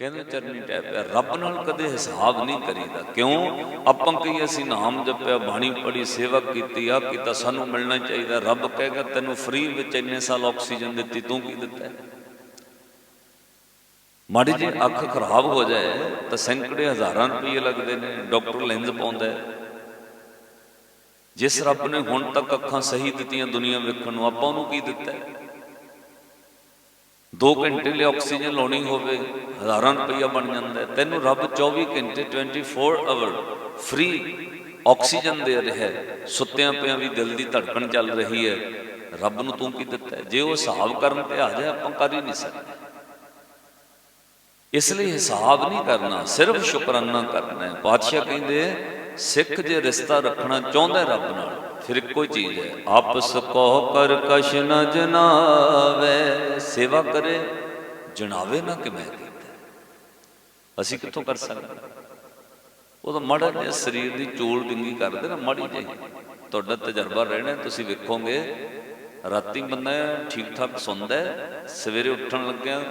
ਕਹਿੰਦੇ ਚਰਨੀ ਟੈਪਿਆ ਰੱਬ ਨਾਲ ਕਦੇ ਹਿਸਾਬ ਨਹੀਂ ਕਰੀਦਾ। ਕਿਉਂ? ਆਪਾਂ ਕਹੀ ਅਸੀਂ ਨਾਮ ਜਪਿਆ, ਬਾਣੀ ਪੜੀ ਸੇਵਾ ਕੀਤੀ ਆ ਕੀਤਾ, ਸਾਨੂੰ ਮਿਲਣਾ ਚਾਹੀਦਾ। ਰੱਬ ਕਹੇਗਾ ਤੈਨੂੰ ਫ੍ਰੀ ਵਿੱਚ ਇੰਨੇ ਸਾਲ ਆਕਸੀਜਨ ਦਿੱਤੀ, ਤੂੰ ਕੀ ਦਿੱਤਾ ਮਾੜੀ ਜੀ ਅੱਖ ਖਰਾਬ ਹੋ ਜਾਏ, ਤਾਂ ਸੈਂਕੜੇ ਹਜ਼ਾਰਾਂ ਰੁਪਏ ਲੱਗਦੇ ਨੇ, ਡਾਕਟਰ ਲੈਂਜ਼ ਪਾਉਂਦਾ ਜਿਸ ਰੱਬ ਨੇ ਹੁਣ ਤੱਕ ਅੱਖਾਂ ਸਹੀ ਦਿੱਤੀਆਂ ਦੁਨੀਆ ਵੇਖਣ ਨੂੰ, ਆਪਾਂ ਉਹਨੂੰ ਕੀ ਦਿੱਤਾ ਹੈ? 2 ਘੰਟੇ ਲਈ ਆਕਸੀਜਨ ਲਾਉਣੀ ਹੋਵੇ, ਹਜ਼ਾਰਾਂ ਰੁਪਈਆ ਬਣ ਜਾਂਦਾ ਹੈ। ਤੈਨੂੰ ਰੱਬ 24 ਘੰਟੇ 24 ਆਵਰ ਫ੍ਰੀ ਆਕਸੀਜਨ ਦੇ ਰਿਹਾ ਹੈ। ਸੁੱਤਿਆਂ ਪਿਆਂ ਵੀ ਦਿਲ ਦੀ ਧੜਕਣ ਚੱਲ ਰਹੀ ਹੈ। ਰੱਬ ਨੂੰ ਤੂੰ ਕੀ ਦਿੱਤਾ ਜੇ ਉਹ ਹਿਸਾਬ ਕਰਨ ਤੇ ਆ ਜਾਏ, ਆਪਾਂ ਕਰ ਹੀ ਨਹੀਂ ਸਕਦੇ। ਇਸ ਲਈ ਹਿਸਾਬ ਨਹੀਂ ਕਰਨਾ, ਸਿਰਫ ਸ਼ੁਕਰਾਨਾ ਕਰਨਾ ਹੈ। ਬਾਦਸ਼ਾਹ ਕਹਿੰਦੇ, ਸਿੱਖ ਜੇ ਰਿਸ਼ਤਾ ਰੱਖਣਾ ਚਾਹੁੰਦਾ ਰੱਬ ਨਾਲ ਫਿਰ ਇੱਕੋ ਹੀ ਚੀਜ਼ ਹੈ ਆਪਸ ਕੋ ਕਰ ਕਸ਼ ਨ ਜਨਾਵੇ, ਸੇਵਾ ਕਰੇ, ਜਣਾਵੇ ਨਾ ਕਿ ਮੈਂ ਕੀਤਾ। ਅਸੀਂ ਕਿੱਥੋਂ ਕਰ ਸਕਦੇ? ਉਹ ਤਾਂ ਮਾੜਾ ਜਿਹਾ ਸਰੀਰ ਦੀ ਚੋਲ ਡਿੰਗੀ ਕਰਦੇ ਨਾ, ਮਾੜੀ ਜਿਹੀ। ਤੁਹਾਡਾ ਤਜਰਬਾ ਰਹਿਣਾ, ਤੁਸੀਂ ਵੇਖੋਗੇ, ਰਾਤੀ ਬੰਦਾ ਠੀਕ ਠਾਕ ਸੌਂਦਾ ਸਵੇਰੇ ਉੱਠਣ ਲੱਗਿਆ,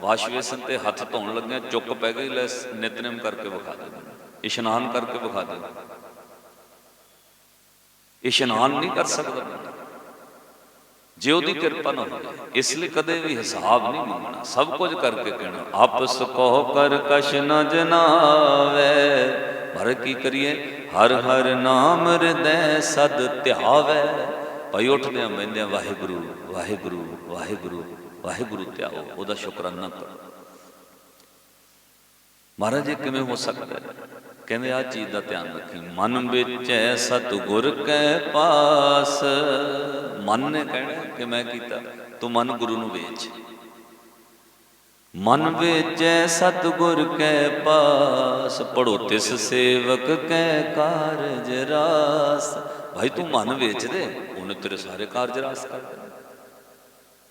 ਵਾਸ਼ ਵੇਸਨ ਤੇ ਹੱਥ ਧੋਣ ਲੱਗਿਆ, ਚੁੱਕ ਪੈ ਗਈ, ਲੈ ਨਿਤਨੇਮ ਕਰਕੇ ਵਿਖਾ ਦੇ। ਇਸ਼ਨਾਨ ਕਰਕੇ ਵਿਖਾ ਦੇ। ਇਸ਼ਨਾਨ ਨਹੀਂ ਕਰ ਸਕਦਾ। ਜੇ ਉਹਦੀ ਕਿਰਪਾ ਨਾ ਹੋਵੇ, ਇਸ ਲਈ ਕਦੇ ਵੀ ਹਿਸਾਬ ਨਹੀਂ ਮੰਗਣਾ। ਸਭ ਕੁਝ ਕਰਕੇ ਕਹਿਣਾ, ਆਪਸ ਕੋ ਕਰ ਕਸ਼ ਨ ਜਨਾਵੇ। ਪਰ ਕੀ ਕਰੀਏ? ਹਰ ਹਰ ਨਾਮ ਹਿਰਦੈ ਸਦ ਧਿਆਵੇ। ਭਾਈ ਉੱਠਦੇ ਆ ਬੈੰਦੇ ਵਾਹਿਗੁਰੂ ਵਾਹਿਗੁਰੂ ਵਾਹਿਗੁਰੂ ਵਾਹਿਗੁਰੂ ਧਿਆਓ। ਉਹਦਾ ਸ਼ੁਕਰਾਨਾ ਕਰੋ। ਮਹਾਰਾਜ, ਇਹ ਕਿਵੇਂ ਹੋ ਸਕਦਾ ਹੈ? ਕਹਿੰਦੇ ਆ ਚੀਜ਼ ਦਾ ਧਿਆਨ ਰੱਖੀ। ਮਨ ਵਿੱਚ ਐ ਸਤਿਗੁਰ ਕੈ ਪਾਸ। ਮਨ ਨੇ ਕਹਿਣਾ ਕਿ ਮੈਂ ਕੀਤਾ, ਤੂੰ ਮਨ ਗੁਰੂ ਨੂੰ ਵੇਚ। ਮਨ ਵਿੱਚ ਐ ਸਤਿਗੁਰ ਕੈ ਪਾਸ। ਪੜੋ ਤਿਸ ਸੇਵਕ ਕੈ ਕਾਰਜ ਰਾਸ। ਭਾਈ ਤੂੰ ਮਨ ਵੇਚ ਦੇ, ਉਹਨੇ ਤੇਰੇ ਸਾਰੇ ਕਾਰਜ ਰਾਸ ਕਰ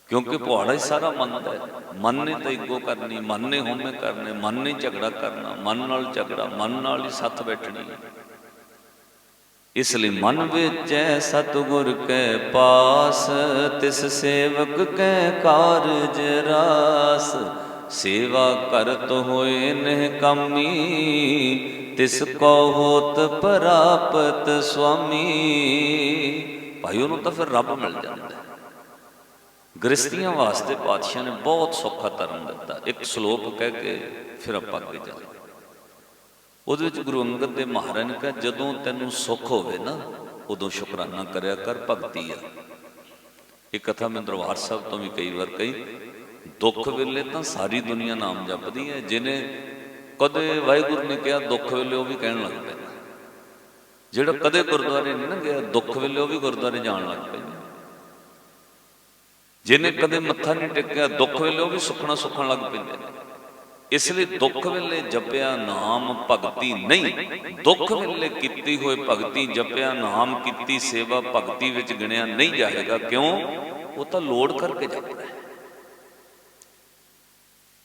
ਕਿਉਂਕਿ ਪਹਾੜਾ ਹੀ ਸਾਰਾ ਮੰਨਦਾ ਹੈ। ਮਨ ਨੇ ਤਾਂ ਇੱਗੋ ਕਰਨੀ, ਮਨ ਨੇ ਹੋਮੇ ਕਰਨੇ, ਮਨ ਨੇ ਝਗੜਾ ਕਰਨਾ, ਮਨ ਨਾਲ ਝਗੜਾ, ਮਨ ਨਾਲ ਹੀ ਸੱਥ ਬੈਠਣੀ। ਇਸ ਲਈ ਮਨ ਵਿੱਚ ਹੈ, ਸਤਿਗੁਰ ਕੈ ਪਾਸ, ਤਿਸ ਸੇਵਕ ਕੈ ਕਾਰਜ ਰਾਸ। ਸੇਵਾ ਕਰਤ ਹੋਏ ਨਹਿ ਕਾਮੀ, ਤਿਸ ਕੋ ਹੋਤ ਪ੍ਰਾਪਤ ਸੁਆਮੀ ਭਾਈ, ਉਹਨੂੰ ਤਾਂ ਫਿਰ ਰੱਬ ਮਿਲ ਜਾਂਦਾ ਗ੍ਰਸਤੀਆਂ ਵਾਸਤੇ ਪਾਤਸ਼ਾਹ ਨੇ ਬਹੁਤ ਸੌਖਾ ਧਰਮ ਦਿੱਤਾ। ਇੱਕ ਸ਼ਲੋਕ ਕਹਿ ਕੇ ਫਿਰ ਆਪਾਂ ਅੱਗੇ ਚੱਲਦੇ ਉਹਦੇ ਵਿੱਚ ਗੁਰੂ ਅੰਗਦ ਦੇ ਮਹਾਰਾਜ ਨੇ ਕਿਹਾ, ਜਦੋਂ ਤੈਨੂੰ ਸੁੱਖ ਹੋਵੇ ਨਾ, ਉਦੋਂ ਸ਼ੁਕਰਾਨਾ ਕਰਿਆ ਕਰ, ਭਗਤੀ ਆ। ਇਹ ਕਥਾ ਮੈਂ ਦਰਬਾਰ ਸਾਹਿਬ ਤੋਂ ਵੀ ਕਈ ਵਾਰ ਕਹੀ। ਦੁੱਖ ਵੇਲੇ ਤਾਂ ਸਾਰੀ ਦੁਨੀਆ ਨਾਮ ਜਪਦੀ ਹੈ। ਜਿਹਨੇ ਕਦੇ ਵਾਹਿਗੁਰੂ ਨੇ ਕਿਹਾ, ਦੁੱਖ ਵੇਲੇ ਉਹ ਵੀ ਕਹਿਣ ਲੱਗ ਪੈਂਦਾ। ਜਿਹੜਾ ਕਦੇ ਗੁਰਦੁਆਰੇ ਨਹੀਂ ਨਾ ਗਿਆ, ਦੁੱਖ ਵੇਲੇ ਉਹ ਵੀ ਗੁਰਦੁਆਰੇ ਜਾਣ ਲੱਗ ਪੈਂਦਾ। ਜਿਹਨੇ ਕਦੇ ਮੱਥਾ ਨਹੀਂ ਟੇਕਿਆ, ਦੁੱਖ ਵੇਲੇ ਉਹ ਵੀ ਸੁਖਣਾ ਸੁਖਣ ਲੱਗ ਪੈਂਦੇ ਨੇ। ਇਸ ਲਈ ਦੁੱਖ ਵੇਲੇ ਜਪਿਆ ਨਾਮ ਭਗਤੀ ਨਹੀਂ। ਦੁੱਖ ਵੇਲੇ ਕੀਤੀ ਹੋਈ ਭਗਤੀ, ਜਪਿਆ ਨਾਮ ਕੀਤੀ ਸੇਵਾ ਭਗਤੀ ਵਿੱਚ ਗਿਣਿਆ ਨਹੀਂ ਜਾਏਗਾ। ਕਿਉਂ? ਉਹ ਤਾਂ ਲੋੜ ਕਰਕੇ ਜਪਦਾ ਹੈ।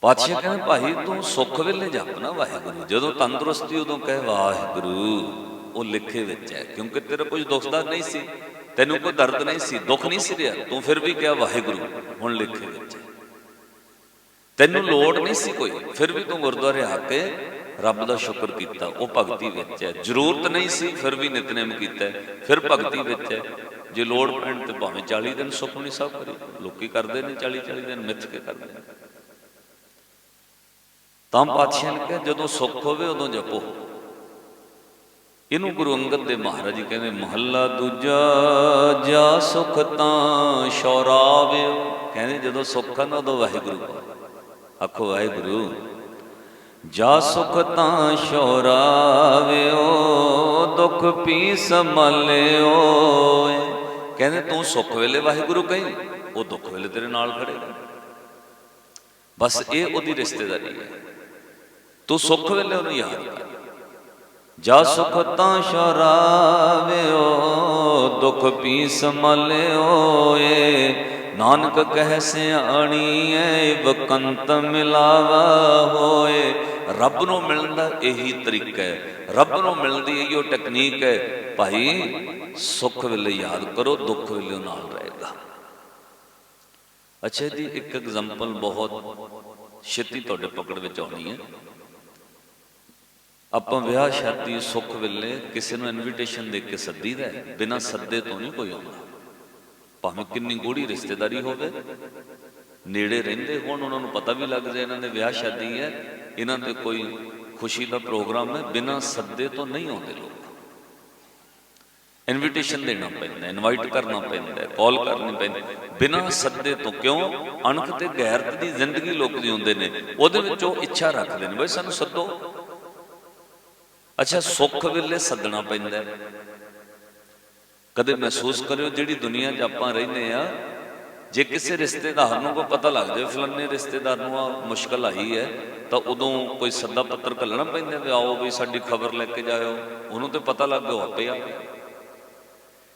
ਪਾਤਸ਼ਾਹ ਕਹਿੰਦੇ, ਭਾਈ, ਤੂੰ ਸੁੱਖ ਵੇਲੇ ਜਪਣਾ ਵਾਹਿਗੁਰੂ। ਜਦੋਂ ਤੰਦਰੁਸਤੀ ਉਦੋਂ ਕਹਿ, ਵਾਹਿਗੁਰੂ, ਉਹ ਲਿਖੇ ਵਿੱਚ ਹੈ, ਕਿਉਂਕਿ ਤੇਰਾ ਕੁਝ ਦੁਖਦਾ ਨਹੀਂ ਸੀ। ਤੈਨੂੰ ਕੋਈ ਦਰਦ ਨਹੀਂ ਸੀ, ਦੁੱਖ ਨਹੀਂ ਸੀ ਰਿਹਾ? ਤੂੰ ਫਿਰ ਵੀ ਕਿਹਾ, ਵਾਹਿਗੁਰੂ, ਹੁਣ ਲਿਖੇ ਵਿੱਚ। ਤੈਨੂੰ ਲੋੜ ਨਹੀਂ ਸੀ ਕੋਈ, ਫਿਰ ਵੀ ਤੂੰ ਗੁਰਦੁਆਰੇ ਆ ਕੇ ਰੱਬ ਦਾ ਸ਼ੁਕਰ ਕੀਤਾ, ਉਹ ਭਗਤੀ ਵਿੱਚ ਹੈ। ਜ਼ਰੂਰਤ ਨਹੀਂ ਸੀ, ਫਿਰ ਵੀ ਨਿਤਨੇਮ ਕੀਤਾ ਫਿਰ ਭਗਤੀ ਵਿੱਚ ਹੈ। ਜੇ ਲੋੜ ਪੈਣ ਤੇ ਭਾਵੇਂ 40 ਦਿਨ ਸੁਖਮਨੀ ਸਾਹਿਬ ਕਰੀ, ਲੋਕੀ ਕਰਦੇ ਨੇ 40 40 ਦਿਨ ਮਿੱਥ ਕੇ ਕਰਦੇ ਨੇ। ਤਾਂ ਪਾਤਸ਼ਾਹ ਨੇ ਕਿਹਾ, ਜਦੋਂ ਸੁੱਖ ਹੋਵੇ ਉਦੋਂ ਜਪੋ। ਇਹਨੂੰ ਗੁਰੂ ਅੰਗਦ ਦੇ ਮਹਾਰਾਜ ਜੀ ਕਹਿੰਦੇ, ਮਹੱਲਾ ਦੂਜਾ ਜਾ ਸੁਖ ਤਾਂ ਸ਼ੌਰਾਵਿਓ। ਕਹਿੰਦੇ, ਜਦੋਂ ਸੁੱਖ ਨਾ ਉਦੋਂ ਵਾਹਿਗੁਰੂ ਕਹੋ ਆਖੋ, ਵਾਹਿਗੁਰੂ, ਜਾ ਸੁਖ ਤਾਂ ਸ਼ੌਰਾਵਿਓ, ਦੁੱਖ ਪੀ ਸੰਭਾਲਿਓ ਕਹਿੰਦੇ, ਤੂੰ ਸੁੱਖ ਵੇਲੇ ਵਾਹਿਗੁਰੂ ਕਹੀਂ, ਉਹ ਦੁੱਖ ਵੇਲੇ ਤੇਰੇ ਨਾਲ ਖੜੇਗਾ ਬਸ ਇਹ ਉਹਦੀ ਰਿਸ਼ਤੇਦਾਰੀ ਹੈ। ਤੂੰ ਸੁੱਖ ਵੇਲੇ ਉਹਨੂੰ ਯਾਦ ਕਰ। ਜਾ ਸੁਖ ਤਾਂ ਸ਼ਰਾਵਿਓ, ਦੁਖ ਪੀ ਸੰਭਲਿਓ ਏ ਨਾਨਕ ਕਹਿ ਸਿਆਣੀਐ ਬਕੰਤ ਮਿਲਾਵਾ ਹੋਏ। ਰੱਬ ਨੂੰ ਮਿਲਣ ਦਾ ਇਹੀ ਤਰੀਕਾ ਹੈ। ਰੱਬ ਨੂੰ ਮਿਲਣ ਦੀ ਇਹੋ ਟੈਕਨੀਕ ਹੈ। ਭਾਈ, ਸੁੱਖ ਵੇਲੇ ਯਾਦ ਕਰੋ, ਦੁੱਖ ਵੇਲੇ ਉਹ ਨਾਲ ਰਹੇਗਾ। ਅੱਛਾ ਜੀ, ਇੱਕ ਐਗਜ਼ਾਮਪਲ ਬਹੁਤ ਛੇਤੀ ਤੁਹਾਡੇ ਪਕੜ ਵਿੱਚ ਆਉਣੀ ਹੈ। ਆਪਾਂ ਵਿਆਹ ਸ਼ਾਦੀ ਸੁੱਖ ਵੇਲੇ ਕਿਸੇ ਨੂੰ ਇਨਵੀਟੇਸ਼ਨ ਦੇ ਕੇ ਸੱਦੀਦਾ ਹੈ, ਬਿਨਾਂ ਸੱਦੇ ਤੋਂ ਨਹੀਂ ਕੋਈ ਆਉਂਦਾ। ਭਾਵੇਂ ਕਿੰਨੀ ਗੂੜੀ ਰਿਸ਼ਤੇਦਾਰੀ ਹੋਵੇ, ਨੇੜੇ ਰਹਿੰਦੇ ਹੋਣ ਉਹਨਾਂ ਨੂੰ ਪਤਾ ਵੀ ਲੱਗ ਜਾਏ ਇਹਨਾਂ ਦੇ ਵਿਆਹ ਸ਼ਾਦੀ ਹੈ, ਇਹਨਾਂ ਤੇ ਕੋਈ ਖੁਸ਼ੀ ਦਾ ਪ੍ਰੋਗਰਾਮ ਹੈ, ਬਿਨਾਂ ਸੱਦੇ ਤੋਂ ਨਹੀਂ ਆਉਂਦੇ ਲੋਕ। ਇਨਵੀਟੇਸ਼ਨ ਦੇਣਾ ਪੈਂਦਾ ਇਨਵਾਈਟ ਕਰਨਾ ਪੈਂਦਾ ਕਾਲ ਕਰਨੀ ਪੈਂਦੀ, ਬਿਨਾਂ ਸੱਦੇ ਤੋਂ ਕਿਉਂ? ਅਣਖ ਤੇ ਗੈਰਤ ਦੀ ਜ਼ਿੰਦਗੀ ਲੋਕ ਜਿਉਂਦੇ ਨੇ, ਉਹਦੇ ਵਿੱਚ ਉਹ ਇੱਛਾ ਰੱਖਦੇ ਨੇ, ਬਈ ਸਾਨੂੰ ਸੱਦੋ। ਅੱਛਾ, ਸੁੱਖ ਵੇਲੇ ਸੱਦਣਾ ਪੈਂਦਾ ਕਦੇ ਮਹਿਸੂਸ ਕਰਿਓ ਜਿਹੜੀ ਦੁਨੀਆ 'ਚ ਆਪਾਂ ਰਹਿੰਦੇ ਆ ਜੇ ਕਿਸੇ ਰਿਸ਼ਤੇਦਾਰ ਨੂੰ ਕੋਈ ਪਤਾ ਲੱਗ ਜਾਵੇ, ਫਲਾਣੇ ਰਿਸ਼ਤੇਦਾਰ ਨੂੰ ਆ ਮੁਸ਼ਕਲ ਆਈ ਹੈ, ਤਾਂ ਉਦੋਂ ਕੋਈ ਸੱਦਾ ਪੱਤਰ ਘੱਲਣਾ ਪੈਂਦਾ ਵੀ ਆਓ ਵੀ ਸਾਡੀ ਖਬਰ ਲੈ ਕੇ ਜਾਇਓ, ਉਹਨੂੰ ਤੇ ਪਤਾ ਲੱਗ ਗਿਆ ਉਹ ਆਪੇ ਆ ਗਿਆ।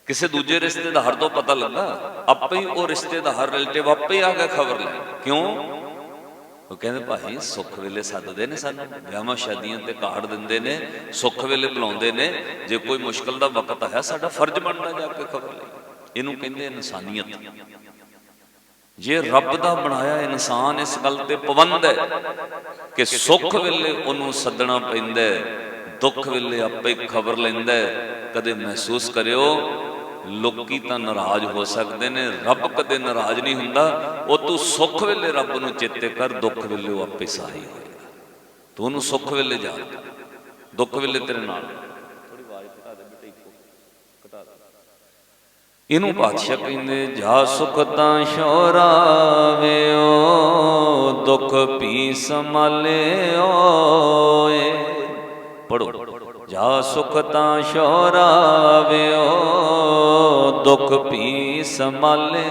ਕਿਸੇ ਦੂਜੇ ਰਿਸ਼ਤੇਦਾਰ ਤੋਂ ਪਤਾ ਲੱਗਾ, ਆਪੇ ਹੀ ਉਹ ਰਿਸ਼ਤੇਦਾਰ, ਰਿਲੇਟਿਵ ਆਪੇ ਆ ਗਿਆ ਖਬਰ ਲੈ ਕਿਉਂ? ਉਹ ਕਹਿੰਦੇ ਭਾਈ ਸੁੱਖ ਵੇਲੇ ਸੱਦਦੇ ਨੇ ਸਾਨੂੰ, ਵਿਆਹਾਂ ਸ਼ਾਦੀਆਂ ਤੇ ਕਾਰਡ ਦਿੰਦੇ ਨੇ, ਸੁੱਖ ਵੇਲੇ ਬੁਲਾਉਂਦੇ ਨੇ, ਜੇ ਕੋਈ ਮੁਸ਼ਕਲ ਦਾ ਵਕਤ ਆਇਆ ਸਾਡਾ ਫਰਜ਼ ਬਣਦਾ ਜਾ ਕੇ ਖਬਰ ਲਈ। ਇਹਨੂੰ ਕਹਿੰਦੇ ਇਨਸਾਨੀਅਤ। ਜੇ ਰੱਬ ਦਾ ਬਣਾਇਆ ਇਨਸਾਨ ਇਸ ਗੱਲ ਤੇ ਪਾਬੰਦ ਹੈ ਕਿ ਸੁੱਖ ਵੇਲੇ ਉਹਨੂੰ ਸੱਦਣਾ ਪੈਂਦਾ ਦੁੱਖ ਵੇਲੇ ਆਪੇ ਖਬਰ ਲੈਂਦਾ ਕਦੇ ਮਹਿਸੂਸ ਕਰਿਓ ਲੋਕੀ ਤਾਂ ਨਾਰਾਜ਼ ਹੋ ਸਕਦੇ ਨੇ, ਰੱਬ ਕਦੇ ਨਾਰਾਜ਼ ਨਹੀਂ ਹੁੰਦਾ। ਉਹ ਤੂੰ ਸੁੱਖ ਵੇਲੇ ਰੱਬ ਨੂੰ ਚੇਤੇ ਕਰ, ਦੁੱਖ ਵੇਲੇ ਉਹ ਆਪੇ ਸਹਾਈ ਹੋਏਗਾ। ਤੂੰ ਉਹਨੂੰ ਸੁੱਖ ਵੇਲੇ ਯਾਦ ਦੁੱਖ ਵੇਲੇ ਤੇਰੇ ਨਾਲ। ਥੋੜੀ ਆਵਾਜ਼ ਘਟਾ ਦੇ ਬੇਟੇ ਇੱਕੋ ਘਟਾ ਦੇ ਇਹਨੂੰ ਪਾਤਸ਼ਾਹ ਕਹਿੰਦੇ, ਜਾ ਸੁਖ ਤਾਂ ਸ਼ੋਰਾਵਿਓ ਦੁੱਖ ਪੀ ਸੰਭਾਲਿਓ ਏ ਪੜੋ ਜਾ ਸੁਖ ਤਾਂ ਸ਼ੋਰਾਵਿਓ ਦੁੱਖ ਪੀ ਸੰਭਾਲੇ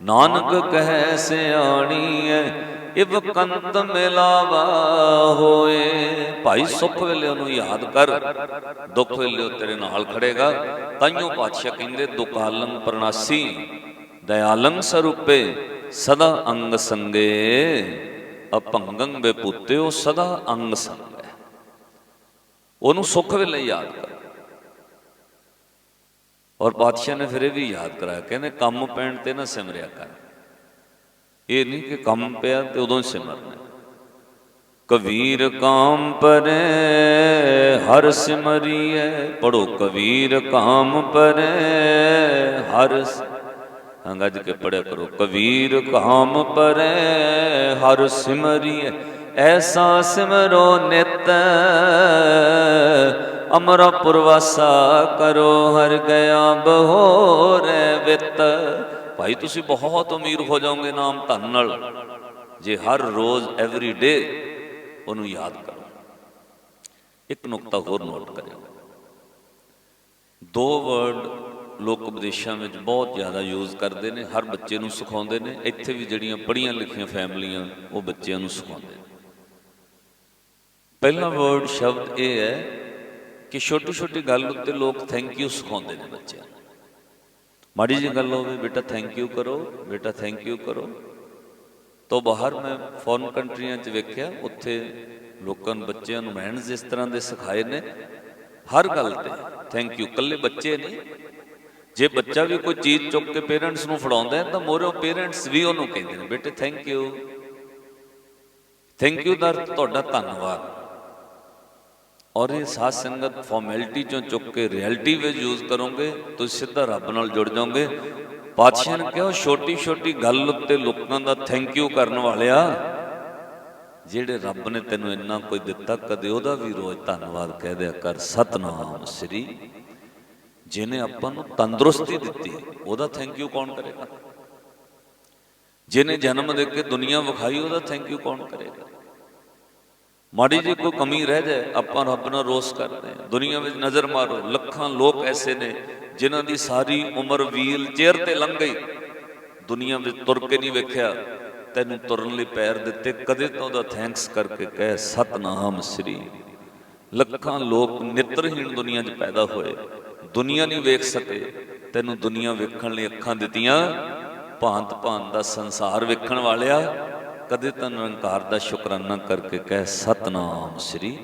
ਨਾਨਕ ਕਹੈ ਸਿਆਣੀ ਐ ਇਵ ਕੰਤ ਮਿਲਾਵਾ ਹੋਏ। ਭਾਈ ਸੁੱਖ ਵੇਲੇ ਉਹਨੂੰ ਯਾਦ ਕਰ, ਦੁੱਖ ਵੇਲੇ ਉਹ ਤੇਰੇ ਨਾਲ ਖੜੇਗਾ। ਤਾਈਓ ਪਾਤਸ਼ਾਹ ਕਹਿੰਦੇ ਦੁਕਾਲੰ ਪ੍ਰਣਾਸੀ, ਦਇਆਲੰ ਸਰੂਪੇ, ਸਦਾ ਅੰਗ ਸੰਗੇ। ਅਪੰਗੰ ਉਹ ਸਦਾ ਅੰਗ ਸੰਗ। ਉਹਨੂੰ ਸੁੱਖ ਵੇਲੇ ਯਾਦ ਕਰ ਔਰ ਬਾਦਸ਼ਾਹ ਨੇ ਫਿਰ ਇਹ ਵੀ ਯਾਦ ਕਰਾਇਆ, ਕਹਿੰਦੇ ਕੰਮ ਪੈਣ ਤੇ ਨਾ ਸਿਮਰਿਆ ਕਰ। ਇਹ ਨਹੀਂ ਕਿ ਕੰਮ ਪਿਆ ਤੇ ਉਦੋਂ ਹੀ ਸਿਮਰਨਾ। ਕਬੀਰ ਕਾਮ ਪਰੇ, ਹਰ ਸਿਮਰੀਐ। ਪੜੋ ਕਬੀਰ ਕਾਮ ਪਰੇ, ਹਰ ਹਾਂ ਗੱਜ ਕੇ ਪੜਿਆ ਕਰੋ, ਕਬੀਰ ਕਾਮ ਪਰੇ, ਹਰ ਸਿਮਰੀਐ। ਐਸਾ ਸਿਮਰੋ ਨਿਤ ਅਮਰਪੁਰ ਵਾਸਾ ਕਰੋ ਹਰ ਗਿਆ ਬਹੋਰੇ ਵਿਤ। ਭਾਈ, ਤੁਸੀਂ ਬਹੁਤ ਅਮੀਰ ਹੋ ਜਾਓਗੇ ਨਾਮ ਧਨ ਨਾਲ। ਜੇ ਹਰ ਰੋਜ਼ ਐਵਰੀ ਡੇ ਉਹਨੂੰ ਯਾਦ ਕਰੋ। ਇੱਕ ਨੁਕਤਾ ਹੋਰ ਨੋਟ ਕਰਿਓ। ਦੋ ਵਰਡ ਲੋਕ ਉਪਦੇਸ਼ਾਂ ਵਿੱਚ ਬਹੁਤ ਜ਼ਿਆਦਾ ਯੂਜ਼ ਕਰਦੇ ਨੇ, ਹਰ ਬੱਚੇ ਨੂੰ ਸਿਖਾਉਂਦੇ ਨੇ। ਇੱਥੇ ਵੀ ਜਿਹੜੀਆਂ ਪੜ੍ਹੀਆਂ ਲਿਖੀਆਂ ਫੈਮਲੀਆਂ, ਉਹ ਬੱਚਿਆਂ ਨੂੰ ਸਿਖਾਉਂਦੇ ਨੇ। ਪਹਿਲਾ ਵਰਡ ਸ਼ਬਦ ਇਹ ਹੈ ਕਿ ਛੋਟੀ ਛੋਟੀ ਗੱਲ ਉੱਤੇ ਲੋਕ ਥੈਂਕ ਯੂ ਸਿਖਾਉਂਦੇ ਨੇ ਬੱਚਿਆਂ ਨੂੰ। ਮਾੜੀ ਜਿਹੀ ਗੱਲ ਹੋਵੇ, ਬੇਟਾ ਥੈਂਕ ਯੂ ਕਰੋ, ਬੇਟਾ ਥੈਂਕ ਯੂ ਕਰੋ। ਤੋਂ ਬਾਹਰ ਮੈਂ ਫੋਰਨ ਕੰਟਰੀਆਂ 'ਚ ਵੇਖਿਆ, ਉੱਥੇ ਲੋਕਾਂ ਨੂੰ, ਬੱਚਿਆਂ ਨੂੰ ਮੈਨਸ ਇਸ ਤਰ੍ਹਾਂ ਦੇ ਸਿਖਾਏ ਨੇ। ਹਰ ਗੱਲ ਤੇ ਥੈਂਕ ਯੂ ਕੱਲੇ ਬੱਚੇ ਨਹੀਂ। ਜੇ ਬੱਚਾ ਵੀ ਕੋਈ ਚੀਜ਼ ਚੁੱਕ ਕੇ ਪੇਰੈਂਟਸ ਨੂੰ ਫੜਾਉਂਦਾ ਹੈ, ਤਾਂ ਮੋਰੋ ਪੇਰੈਂਟਸ ਵੀ ਉਹਨੂੰ ਕਹਿੰਦੇ ਨੇ, ਬੇਟੇ ਥੈਂਕ ਯੂ ਥੈਂਕ ਯੂ ਦਾ ਤੁਹਾਡਾ ਧੰਨਵਾਦ। ਔਰ ਇਹ ਸਾਧ ਸੰਗਤ ਫਾਰਮੈਲਿਟੀ ਚੋਂ ਚੁੱਕ ਕੇ ਰਿਐਲਿਟੀ ਵਿੱਚ ਯੂਜ਼ ਕਰੋਗੇ, ਤੁਸੀਂ ਸਿੱਧਾ ਰੱਬ ਨਾਲ ਜੁੜ ਜਾਓਗੇ। ਪਾਤਸ਼ਾਹ ਨੇ ਕਿਹਾ ਛੋਟੀ ਛੋਟੀ ਗੱਲ ਉੱਤੇ ਲੋਕਾਂ ਦਾ ਥੈਂਕ ਯੂ ਕਰਨ ਵਾਲਿਆ, ਜਿਹੜੇ ਰੱਬ ਨੇ ਤੈਨੂੰ ਇੰਨਾ ਕੋਈ ਦਿੱਤਾ, ਕਦੇ ਉਹਦਾ ਵੀ ਰੋਜ਼ ਧੰਨਵਾਦ ਕਹਿ ਦਿਆ ਕਰ। ਸਤਨਾਮ ਸ੍ਰੀ, ਜਿਹਨੇ ਆਪਾਂ ਨੂੰ ਤੰਦਰੁਸਤੀ ਦਿੱਤੀ, ਉਹਦਾ ਥੈਂਕ ਯੂ ਕੌਣ ਕਰੇਗਾ? ਜਿਹਨੇ ਜਨਮ ਦੇ ਕੇ ਦੁਨੀਆ ਵਿਖਾਈ, ਉਹਦਾ ਥੈਂਕ ਯੂ ਕੌਣ ਕਰੇਗਾ? ਮਾੜੀ ਜੀ ਕੋਈ ਕਮੀ ਰਹਿ ਜਾਏ, ਆਪਾਂ ਰੱਬ ਨਾਲ ਰੋਸ ਕਰਦੇ ਹਾਂ। ਦੁਨੀਆ ਵਿੱਚ ਨਜ਼ਰ ਮਾਰੋ, ਲੱਖਾਂ ਲੋਕ ਐਸੇ ਨੇ ਜਿਨ੍ਹਾਂ ਦੀ ਸਾਰੀ ਉਮਰ ਵੀਲ ਚੇਅਰ ਤੇ ਲੰਘ ਗਈ। ਦੁਨੀਆ ਵਿੱਚ ਤੁਰ ਕੇ ਨਹੀਂ ਵੇਖਿਆ, ਤੈਨੂੰ ਤੁਰਨ ਲਈ ਪੈਰ ਦਿੱਤੇ, ਕਦੇ ਤਾਂ ਉਹਦਾ ਥੈਂਕਸ ਕਰਕੇ ਕਹਿ, ਸਤਨਾਮ ਸ੍ਰੀ। ਲੱਖਾਂ ਲੋਕ ਨਿਤਰਹੀਣ ਦੁਨੀਆ 'ਚ ਪੈਦਾ ਹੋਏ, ਦੁਨੀਆ ਨਹੀਂ ਵੇਖ ਸਕੇ, ਤੈਨੂੰ ਦੁਨੀਆ ਵੇਖਣ ਲਈ ਅੱਖਾਂ ਦਿੱਤੀਆਂ ਭਾਂਤ ਭਾਂਤ ਦਾ ਸੰਸਾਰ ਵੇਖਣ ਵਾਲਿਆ ਕਦੇ ਤਾਂ ਨਿਰੰਕਾਰ ਦਾ ਸ਼ੁਕਰਾਨਾ ਕਰਕੇ ਕਹਿ, Satnam Shri.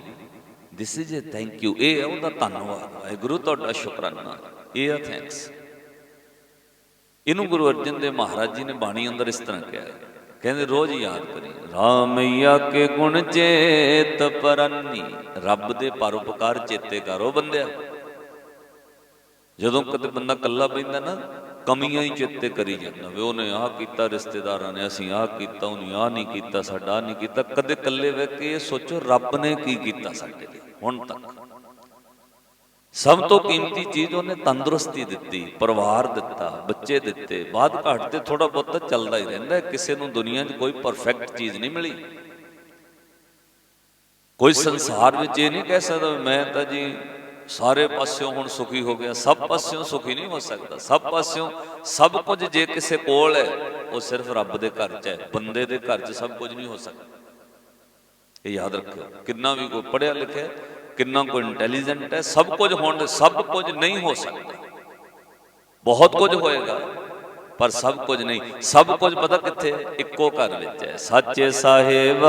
This is a thank you ਇਹ ਹੈ ਉਹਦਾ ਧੰਨਵਾਦ। ਵਾਹਿਗੁਰੂ, ਤੁਹਾਡਾ ਸ਼ੁਕਰਾਨਾ। ਇਹ ਆ ਥੈਂਕਸ ਇਹਨੂੰ ਗੁਰੂ ਅਰਜਨ ਦੇਵ ਮਹਾਰਾਜ ਜੀ ਨੇ ਬਾਣੀ ਅੰਦਰ ਇਸ ਤਰ੍ਹਾਂ ਕਿਹਾ। ਕਹਿੰਦੇ, ਰੋਜ਼ ਯਾਦ ਕਰੀ। ਰਾਮਈਆ ਕੇ ਗੁਣ ਚੇਤ ਪਰੰਨੀ। ਰੱਬ ਦੇ ਪਰਉਪਕਾਰ ਚੇਤੇ ਕਰੋ ਬੰਦਿਆ। ਜਦੋਂ ਕਦੇ ਬੰਦਾ ਕੱਲਾ ਬੈਂਦਾ ਨਾ ਕਮੀਆਂ ਹੀ ਚੇਤੇ ਕਰੀ ਜਾਂਦਾ ਵੇ, ਉਹਨੇ ਆਹ ਕੀਤਾ, ਰਿਸ਼ਤੇਦਾਰਾਂ ਨੇ ਅਸੀਂ ਆਹ ਕੀਤਾ, ਉਹਨੇ ਆਹ ਨਹੀਂ ਕੀਤਾ, ਸਾਡਾ ਨਹੀਂ ਕੀਤਾ। ਕਦੇ ਇਕੱਲੇ ਬਹਿ ਕੇ ਇਹ ਸੋਚੋ ਰੱਬ ਨੇ ਕੀ ਕੀਤਾ ਸਾਡੇ ਲਈ, ਹੁਣ ਤੱਕ। ਸਭ ਤੋਂ ਕੀਮਤੀ ਚੀਜ਼ ਉਹਨੇ ਤੰਦਰੁਸਤੀ ਦਿੱਤੀ, ਪਰਿਵਾਰ ਦਿੱਤਾ, ਬੱਚੇ ਦਿੱਤੇ, ਬਾਅਦ ਘਾਟ ਤੇ ਥੋੜਾ ਬਹੁਤ ਚੱਲਦਾ ਹੀ ਰਹਿੰਦਾ, ਕਿਸੇ ਨੂੰ ਦੁਨੀਆ 'ਚ ਕੋਈ ਪਰਫੈਕਟ ਚੀਜ਼ ਨਹੀਂ ਮਿਲੀ। ਕੋਈ ਸੰਸਾਰ ਵਿੱਚ ਇਹ ਨਹੀਂ ਕਹਿ ਸਕਦਾ ਮੈਂ ਤਾਂ ਜੀ ਸਾਰੇ ਪਾਸਿਓਂ ਹੁਣ ਸੁਖੀ ਹੋ ਗਿਆ। ਸਭ ਪਾਸਿਓਂ ਸੁਖੀ ਨਹੀਂ ਹੋ ਸਕਦਾ। ਸਭ ਪਾਸਿਓਂ ਸਭ ਕੁਝ ਜੇ ਕਿਸੇ ਕੋਲ ਹੈ, ਉਹ ਸਿਰਫ ਰੱਬ ਦੇ ਘਰ 'ਚ ਹੈ। ਬੰਦੇ ਦੇ ਘਰ 'ਚ ਸਭ ਕੁਝ ਨਹੀਂ ਹੋ ਸਕਦਾ। ਇਹ ਯਾਦ ਰੱਖਿਓ, ਕਿੰਨਾ ਵੀ ਕੋਈ ਪੜਿਆ ਲਿਖਿਆ ਕਿੰਨਾ ਕੋਈ ਇੰਟੈਲੀਜੈਂਟ ਹੈ, ਸਭ ਕੁਝ ਹੋਣ ਸਭ ਕੁਝ ਨਹੀਂ ਹੋ ਸਕਦਾ। ਬਹੁਤ ਕੁਝ ਹੋਏਗਾ, ਪਰ ਸਭ ਕੁਝ ਨਹੀਂ। ਸਭ ਕੁਝ ਪਤਾ ਕਿੱਥੇ ਇੱਕੋ ਘਰ ਵਿੱਚ ਹੈ। ਸੱਚੇ ਸਾਹਿਬ,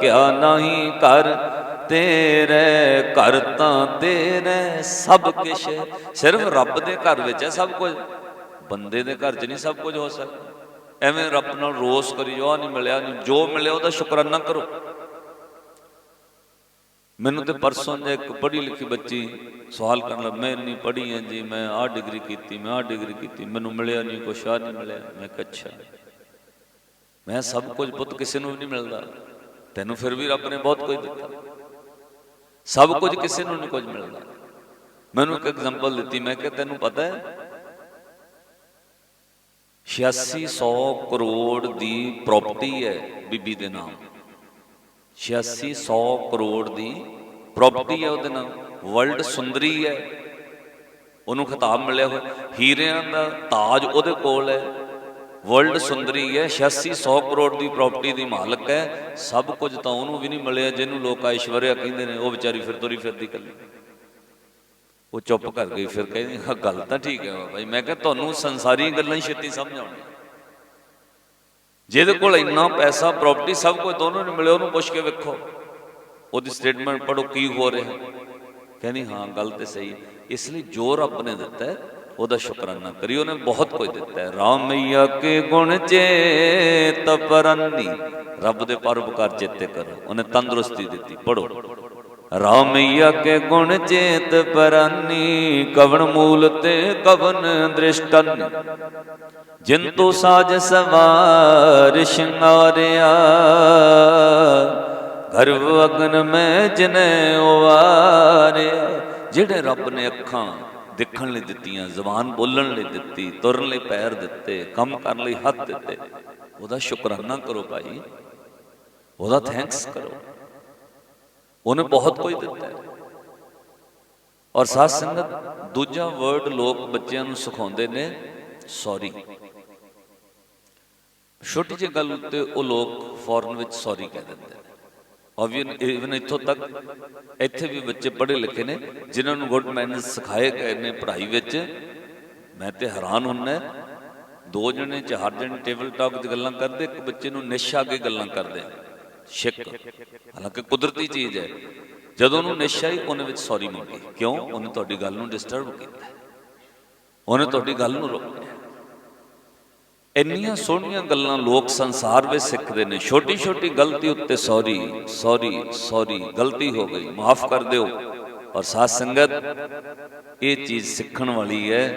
ਕਿਆ ਨਹੀਂ ਕਰ ਤੇਰੇ ਘਰ ਤਾਂ ਤੇਰੇ ਸਭ ਕੁਛ। ਸਿਰਫ ਰੱਬ ਦੇ ਘਰ ਵਿੱਚ ਹੈ ਸਭ ਕੁਝ। ਬੰਦੇ ਦੇ ਘਰ 'ਚ ਨਹੀਂ ਸਭ ਕੁਝ ਹੋ ਸਕਦਾ। ਐਵੇਂ ਰੱਬ ਨਾਲ ਰੋਸ ਕਰੀ ਜੋ ਨਹੀਂ ਮਿਲਿਆ ਨਹੀਂ, ਜੋ ਮਿਲਿਆ ਉਹਦਾ ਸ਼ੁਕਰਾਨਾ ਕਰੋ। ਮੈਨੂੰ ਤੇ ਪਰਸੋਂ ਜੇ ਇੱਕ ਪੜ੍ਹੀ ਲਿਖੀ ਬੱਚੀ ਸਵਾਲ ਕਰਨ ਲੱਗ, ਮੈਂ ਨਹੀਂ ਪੜ੍ਹੀ ਹਾਂ ਜੀ, ਮੈਂ ਆਹ ਡਿਗਰੀ ਕੀਤੀ, ਮੈਂ ਆਹ ਡਿਗਰੀ ਕੀਤੀ, ਮੈਨੂੰ ਮਿਲਿਆ ਨਹੀਂ ਕੁਛ, ਆਹ ਨਹੀਂ ਮਿਲਿਆ। ਮੈਂ ਕਿਹਾ, ਅੱਛਾ। ਮੈਂ ਸਭ ਕੁਝ ਪੁੱਤ ਕਿਸੇ ਨੂੰ ਵੀ ਨਹੀਂ ਮਿਲਦਾ। ਤੈਨੂੰ ਫਿਰ ਵੀ ਰੱਬ ਨੇ ਬਹੁਤ ਕੁਝ ਦਿੱਤਾ। ਸਭ ਕੁਝ ਕਿਸੇ ਨੂੰ ਨਹੀਂ ਕੁਝ ਮਿਲਦਾ। ਮੈਨੂੰ ਇੱਕ ਐਗਜ਼ਾਮਪਲ ਦਿੱਤੀ ਮੈਂ ਕਿਹਾ ਤੈਨੂੰ ਪਤਾ ਹੈ? 8600 ਕਰੋੜ ਦੀ ਪ੍ਰਾਪਰਟੀ ਹੈ ਬੀਬੀ ਦੇ ਨਾਮ। 8600 ਕਰੋੜ ਦੀ ਪ੍ਰਾਪਰਟੀ ਹੈ ਉਹਦੇ ਨਾਲ ਵਰਲਡ ਸੁੰਦਰੀ ਹੈ। ਉਹਨੂੰ ਖਿਤਾਬ ਮਿਲਿਆ ਹੋਇਆ। ਹੀਰਿਆਂ ਦਾ ਤਾਜ ਉਹਦੇ ਕੋਲ ਹੈ। ਵਰਲਡ ਸੁੰਦਰੀ ਹੈ 8600 ਕਰੋੜ ਦੀ ਪ੍ਰਾਪਰਟੀ ਦੀ ਮਾਲਕ ਹੈ। ਸਭ ਕੁਝ ਤਾਂ ਉਹਨੂੰ ਵੀ ਨਹੀਂ ਮਿਲਿਆ, ਜਿਹਨੂੰ ਲੋਕ ਐਸ਼ਵਰਿਆ ਕਹਿੰਦੇ ਨੇ, ਉਹ ਵਿਚਾਰੀ ਫਿਰ ਤੁਰੀ ਫਿਰਦੀ ਕੱਲੀ ਉਹ ਚੁੱਪ ਕਰ ਗਈ, ਫਿਰ ਕਹਿੰਦੀ, ਹਾਂ, ਗੱਲ ਤਾਂ ਠੀਕ ਹੈ ਬਾਈ ਮੈਂ ਕਿਹਾ, ਤੁਹਾਨੂੰ ਸੰਸਾਰੀ ਗੱਲਾਂ ਹੀ ਛੇਤੀ ਸਮਝ ਆਉਣੀਆਂ। ਜਿਹਦੇ ਕੋਲ ਇੰਨਾ ਪੈਸਾ ਪ੍ਰਾਪਰਟੀ ਸਭ ਕੁਝ ਦੋਨੋਂ ਨੂੰ ਮਿਲਿਆ, ਉਹਨੂੰ ਪੁੱਛ ਕੇ ਵੇਖੋ। ਉਹਦੀ ਸਟੇਟਮੈਂਟ ਪੜੋ ਕੀ ਹੋ ਰਿਹਾ। ਕਹਿੰਦੀ, ਹਾਂ, ਗੱਲ ਤੇ ਸਹੀ ਹੈ। ਇਸ ਲਈ ਜੋ ਰੱਬ ਨੇ ਦਿੱਤਾ ਹੈ ਉਹਦਾ ਸ਼ੁਕਰਾਨਾ ਕਰੀ, ਉਹਨੇ ਬਹੁਤ ਕੁਝ ਦਿੱਤਾ। ਹੈ ਰਾਮਈਆ ਕੇ ਗੁਣ ਚੇਤ ਪਰੰਨੀ। ਰੱਬ ਦੇ ਪਰਉਪਕਾਰ ਚੇਤੇ ਕਰੋ। ਉਹਨੇ ਤੰਦਰੁਸਤੀ ਦਿੱਤੀ ਪੜੋ ਰਾਮਈਆ ਕੇ ਗੁਣ ਚੇਤ ਪਰਾਨੀ, ਕਵਣ ਮੂਲ ਤੇ ਕਵਨ ਦ੍ਰਿਸ਼ਟਨ। ਜਿੰਤੂ ਸਾਜ ਸਵਾਰ ਸ਼ਿੰਗਾਰਿਆ ਗਰਭ ਅਗਨ ਮੈਂ ਜਨੇ ਉਵਾਰਿਆ। ਜਿਹੜੇ ਰੱਬ ਨੇ ਅੱਖਾਂ ਦੇਖਣ ਲਈ ਦਿੱਤੀਆਂ, ਜ਼ਬਾਨ ਬੋਲਣ ਲਈ ਦਿੱਤੀ, ਤੁਰਨ ਲਈ ਪੈਰ ਦਿੱਤੇ, ਕੰਮ ਕਰਨ ਲਈ ਹੱਥ ਦਿੱਤੇ। ਉਹਦਾ ਸ਼ੁਕਰਾਨਾ ਕਰੋ ਭਾਈ। ਉਹਦਾ ਥੈਂਕਸ ਕਰੋ। ਉਹਨੇ ਬਹੁਤ ਕੁਝ ਦਿੱਤਾ। ਹੈ ਔਰ ਸਾਧ ਸੰਗਤ, ਦੂਜਾ ਵਰਡ ਲੋਕ ਬੱਚਿਆਂ ਨੂੰ ਸਿਖਾਉਂਦੇ ਨੇ ਸੌਰੀ ਛੋਟੀ ਜਿਹੀ ਗੱਲ ਉੱਤੇ ਉਹ ਲੋਕ ਫੌਰਨ ਵਿੱਚ ਸੌਰੀ ਕਹਿ ਦਿੰਦੇ ਨੇ ਇਵਨ ਇੱਥੋਂ ਤੱਕ ਇੱਥੇ ਵੀ ਬੱਚੇ ਪੜ੍ਹੇ ਲਿਖੇ ਨੇ ਜਿਨ੍ਹਾਂ ਨੂੰ ਗੁੱਡ ਮੈਨਰਸ ਸਿਖਾਏ ਗਏ ਨੇ ਪੜ੍ਹਾਈ ਵਿੱਚ ਮੈਂ ਤੇ ਹੈਰਾਨ ਹੁੰਨਾ ਦੋ ਜਣੇ ਚਾਰ ਜਣੇ ਟੇਬਲ ਟਾਕ ਦੀ ਗੱਲਾਂ ਕਰਦੇ ਇੱਕ ਬੱਚੇ ਨੂੰ ਨਿਸ਼ਾ ਕੇ ਗੱਲਾਂ ਕਰਦੇ ਸ਼ਿਕ ਹਾਲਾਂਕਿ ਕੁਦਰਤੀ ਚੀਜ਼ ਹੈ ਜਦੋਂ ਉਹਨੂੰ ਨਿਸ਼ਾ ਹੀ ਉਹਨੇ ਵਿੱਚ ਸੌਰੀ ਮੰਗੀ ਕਿਉਂ ਉਹਨੇ ਤੁਹਾਡੀ ਗੱਲ ਨੂੰ ਡਿਸਟਰਬ ਕੀਤਾ ਉਹਨੇ ਤੁਹਾਡੀ ਗੱਲ ਨੂੰ ਰੋਕਿਆ ਇੰਨੀਆਂ ਸੋਹਣੀਆਂ ਗੱਲਾਂ ਲੋਕ ਸੰਸਾਰ ਵਿੱਚ ਸਿੱਖਦੇ ਨੇ। ਛੋਟੀ ਛੋਟੀ ਗਲਤੀ ਉੱਤੇ ਸੌਰੀ ਸੌਰੀ ਸੌਰੀ, ਗਲਤੀ ਹੋ ਗਈ, ਮਾਫ ਕਰ ਦਿਓ। ਪਰ ਸਾਧ ਸੰਗਤ, ਇਹ ਚੀਜ਼ ਸਿੱਖਣ ਵਾਲੀ ਹੈ।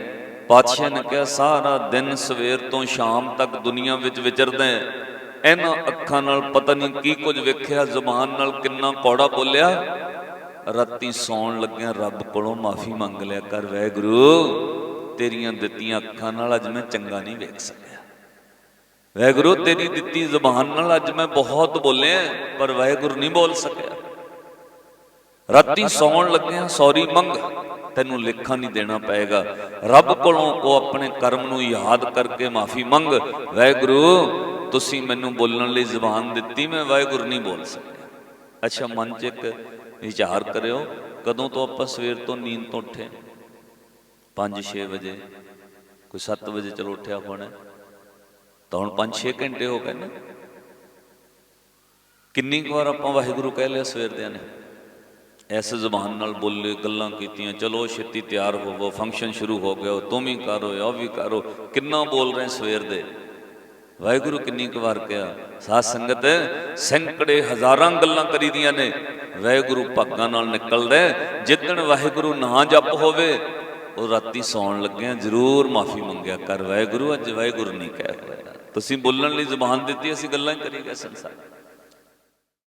ਪਾਤਸ਼ਾਹ ਨੇ ਕਿਹਾ, ਸਾਰਾ ਦਿਨ ਸਵੇਰ ਤੋਂ ਸ਼ਾਮ ਤੱਕ ਦੁਨੀਆ ਵਿੱਚ ਵਿਚਰਦਾ ਹੈ। ਇਹਨਾਂ ਅੱਖਾਂ ਨਾਲ ਪਤਾ ਨਹੀਂ ਕੀ ਕੁਝ ਵੇਖਿਆ, ਜ਼ੁਬਾਨ ਨਾਲ ਕਿੰਨਾ ਕੌੜਾ ਬੋਲਿਆ। ਰਾਤੀ ਸੌਣ ਲੱਗਿਆ ਰੱਬ ਕੋਲੋਂ ਮਾਫੀ ਮੰਗ ਲਿਆ, ਕਰ ਵੈਗੁਰੂ, ਤੇਰੀਆਂ ਦਿੱਤੀਆਂ ਅੱਖਾਂ ਨਾਲ ਅੱਜ ਮੈਂ ਚੰਗਾ ਨਹੀਂ ਵੇਖ ਸਕਿਆ ਵੈਗੁਰੂ ਤੇਰੀ ਦਿੱਤੀ ਜ਼ੁਬਾਨ ਨਾਲ ਅੱਜ ਮੈਂ ਬਹੁਤ ਬੋਲਿਆ, ਪਰ ਵੈਗੁਰੂ ਨਹੀਂ ਬੋਲ ਸਕਿਆ। ਰਾਤੀ ਸੌਣ ਲੱਗਿਆ ਸੌਰੀ ਮੰਗ, ਤੈਨੂੰ ਲੇਖਾ ਨਹੀਂ ਦੇਣਾ ਪਏਗਾ। ਰੱਬ ਕੋਲੋਂ ਉਹ ਆਪਣੇ ਕਰਮ ਨੂੰ ਯਾਦ ਕਰਕੇ ਮਾਫੀ ਮੰਗ ਵੈਗੁਰੂ ਤੁਸੀਂ ਮੈਨੂੰ ਬੋਲਣ ਲਈ ਜ਼ੁਬਾਨ ਦਿੱਤੀ, ਮੈਂ ਵਾਹਿਗੁਰੂ ਨਹੀਂ ਬੋਲ ਸਕਿਆ। ਅੱਛਾ, ਮਨ 'ਚ ਇੱਕ ਵਿਚਾਰ ਕਰਿਓ, ਕਦੋਂ ਤੋਂ ਆਪਾਂ ਸਵੇਰ ਤੋਂ ਨੀਂਦ ਤੋਂ ਉੱਠੇ? 5-6 ਵਜੇ, ਕੋਈ 7 ਵਜੇ ਚਲੋ ਉੱਠਿਆ ਹੋਣਾ। ਤਾਂ ਹੁਣ 5-6 ਘੰਟੇ ਹੋ ਗਏ ਨਾ। ਕਿੰਨੀ ਕੁ ਵਾਰ ਆਪਾਂ ਵਾਹਿਗੁਰੂ ਕਹਿ ਲਿਆ ਸਵੇਰ ਦੇ ਨੇ? ਇਸ ਜ਼ੁਬਾਨ ਨਾਲ ਬੋਲੇ, ਗੱਲਾਂ ਕੀਤੀਆਂ, ਚਲੋ ਛੇਤੀ ਤਿਆਰ ਹੋਵੋ ਫੰਕਸ਼ਨ ਸ਼ੁਰੂ ਹੋ ਗਿਆ, ਤੂੰ ਵੀ ਕਰੋ, ਉਹ ਵੀ ਕਰੋ ਕਿੰਨਾ ਬੋਲ ਰਹੇ ਸਵੇਰ ਦੇ? ਵਾਹਿਗੁਰੂ ਕਿੰਨੀ ਕੁ ਵਾਰ ਕਿਹਾ, ਸਾਧ ਸੰਗਤ, ਸੈਂਕੜੇ ਹਜ਼ਾਰਾਂ ਗੱਲਾਂ ਕਰੀਦੀਆਂ ਨੇ। ਵਾਹਿਗੁਰੂ ਭਾਗਾਂ ਨਾਲ ਨਿਕਲਦਾ ਹੈ। ਜਿੱਦਣ ਵਾਹਿਗੁਰੂ ਨਾ ਜਪ ਹੋਵੇ, ਉਹ ਰਾਤੀ ਸੌਣ ਲੱਗਿਆ, ਜ਼ਰੂਰ ਮਾਫੀ ਮੰਗਿਆ ਕਰ, ਵਾਹਿਗੁਰੂ ਅੱਜ ਵਾਹਿਗੁਰੂ ਨਹੀਂ ਕਹਿ ਹੋਇਆ ਤੁਸੀਂ ਬੋਲਣ ਲਈ ਜ਼ੁਬਾਨ ਦਿੱਤੀ ਅਸੀਂ ਗੱਲਾਂ ਹੀ ਕਰੀ ਸੰਸਾਰ।